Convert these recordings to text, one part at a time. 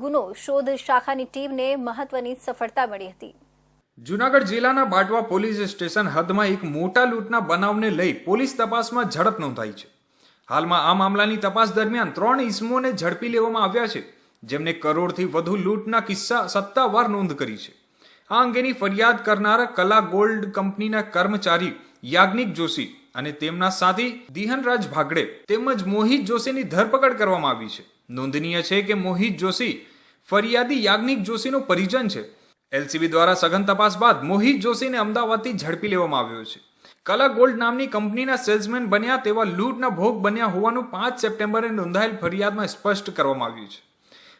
ગુનો શોધ શાખાની ટીમને મહત્વની સફળતા મળી હતી. જુનાગઢ જિલ્લાના બાટવા પોલીસ સ્ટેશન હદમાં એક મોટા લૂંટના બનાવને લઈ પોલીસ તપાસમાં ઝડપ નોંધાઈ છે. હાલમાં આ મામલાની તપાસ દરમિયાન ત્રણ ઇસમોને ઝડપી લેવામાં આવ્યા છે, જેમને કરોડથી વધુ લૂંટના કિસ્સા સત્તાવાર નોંધ કરી છે. આ અંગેની ફરિયાદ કરનારા કલા ગોલ્ડ કંપનીના કર્મચારી યાજ્ઞિક જોશી અને તેમના સાથી દિહનરાજ ભાગડે તેમજ મોહિત જોશીની ધરપકડ કરવામાં આવી છે. નોંધનીય છે કે મોહિત જોશી ફરિયાદી યાજ્ઞિક જોશીનો પરિજન છે. એલસીબી દ્વારા સઘન તપાસ બાદ મોહિત જોશીને અમદાવાદથી ઝડપી લેવામાં આવ્યો છે. કલા ગોલ્ડ નામની કંપનીના સેલ્સમેન બન્યા તેવા લૂંટના ભોગ બન્યા હોવાનું પાંચ સપ્ટેમ્બરે નોંધાયેલ ફરિયાદમાં સ્પષ્ટ કરવામાં આવ્યું છે.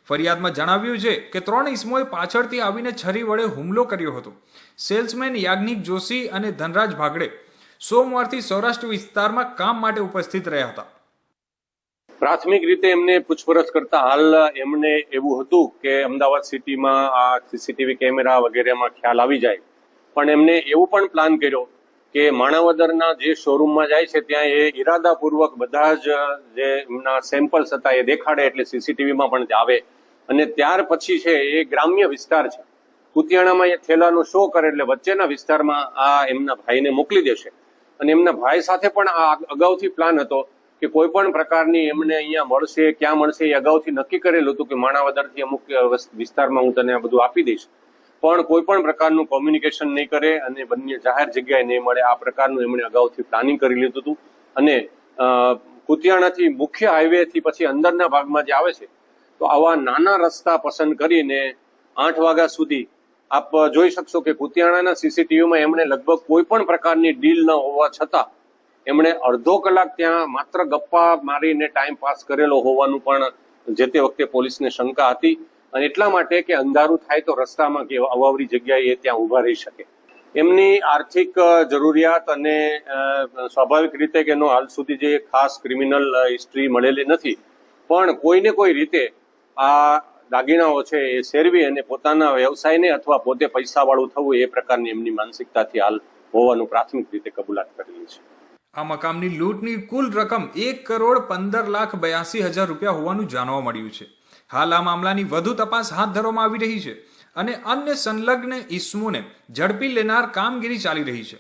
ફરિયાદમાં જણાવ્યું છે કે ત્રણ ઇસમોએ પાછળથી આવીને છરી વડે હુમલો કર્યો હતો. સેલ્સમેન યાજ્ઞિક જોશી અને ધનરાજ ભાગડે સોમવારથી સૌરાષ્ટ્ર વિસ્તારમાં કામ માટે ઉપસ્થિત રહ્યા હતા. પ્રાથમિક રીતે એમને પૂછપરછ કરતા હાલ એમને એવું હતું કે અમદાવાદ સિટીમાં આ સીસીટીવી કેમેરા વગેરેમાં ખ્યાલ આવી જાય. પણ એમને એવું પણ પ્લાન કર્યો કે માણાવદરના જે શોરૂમમાં જાય છે ત્યાં એ ઈરાદાપૂર્વક બધા જ, જે એમના સેમ્પલ્સ હતા એ દેખાડે એટલે સીસીટીવીમાં પણ આવે. અને ત્યાર પછી છે એ ગ્રામ્ય વિસ્તાર છે. કુતિયાણામાં એ થેલાનો શો કરે એટલે વચ્ચેના વિસ્તારમાં આ એમના ભાઈને મોકલી દેશે. અને એમના ભાઈ સાથે પણ આ અગાઉથી પ્લાન હતો કે કોઈ પણ પ્રકારની એમને અહીંયા મળશે, ક્યાં મળશે એ અગાઉથી નક્કી કરેલું હતું કે માણાવદરથી અમુક વિસ્તારમાં હું તને આ બધું આપી દઈશ. પણ કોઈ પણ પ્રકારનું કોમ્યુનિકેશન નહીં કરે અને બંને જાહેર જગ્યાએ નહીં મળે. આ પ્રકારનું એમણે અગાઉથી પ્લાનિંગ કરી લીધું હતું. અને કુતિયાણાથી મુખ્ય હાઈવેથી પછી અંદરના ભાગમાં જે આવે છે, તો આવા નાના રસ્તા પસંદ કરીને આઠ વાગ્યા સુધી આપ જોઈ શકશો કે કુતિયાણાના સીસીટીવીમાં એમણે લગભગ કોઈ પણ પ્રકારની ડીલ ન હોવા છતાં એમણે અડધો કલાક ત્યાં માત્ર ગપ્પા મારીને ટાઈમ પાસ કરેલો હોવાનું પણ જે તે વખતે પોલીસને શંકા હતી. અને એટલા માટે કે અંધારું થાય તો રસ્તામાં કે અવાવરી જગ્યાએ ત્યાં ઊભા રહી શકે. એમની આર્થિક જરૂરિયાત અને સ્વાભાવિક રીતે કે એનો હાલ સુધી જે ખાસ ક્રિમિનલ હિસ્ટ્રી મળેલી નથી. પણ કોઈને કોઈ રીતે આ દાગીનાઓ છે એ શેરવી અને પોતાના વ્યવસાયને અથવા પોતે પૈસાવાળું થવું એ પ્રકારની એમની માનસિકતાથી હાલ હોવાનું પ્રાથમિક રીતે કબૂલાત કરેલી છે. આ મકામની લૂંટની કુલ રકમ એક કરોડ પંદર લાખ બયાસી હજાર રૂપિયા હોવાનું જાણવા મળ્યું છે. હાલ આ મામલાની વધુ તપાસ હાથ ધરવામાં આવી રહી છે અને અન્ય સંલગ્ન ઇસમોને ઝડપી લેનાર કામગીરી ચાલી રહી છે.